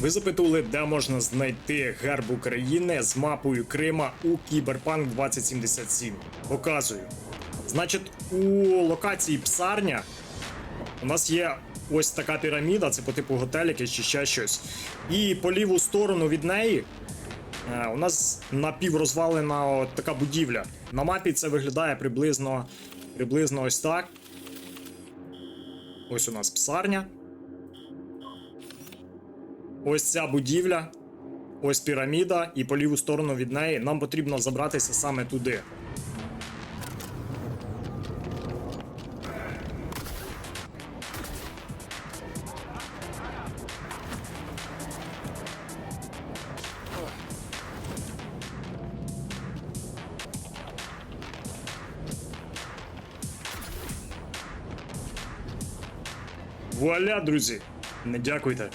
Ви запитували, де можна знайти герб України з мапою Крима у Кіберпанк 2077. Показую. Значить, у локації Псарня у нас є ось така піраміда, це по типу готеліки чи ще щось. І по ліву сторону від неї е, у нас напіврозвалена от така будівля. На мапі це виглядає приблизно, приблизно ось так. Ось у нас псарня. Ось ця будівля. Ось піраміда, і по ліву сторону від неї нам потрібно забратися саме туди. Вуаля, друзі! Не дякуйте.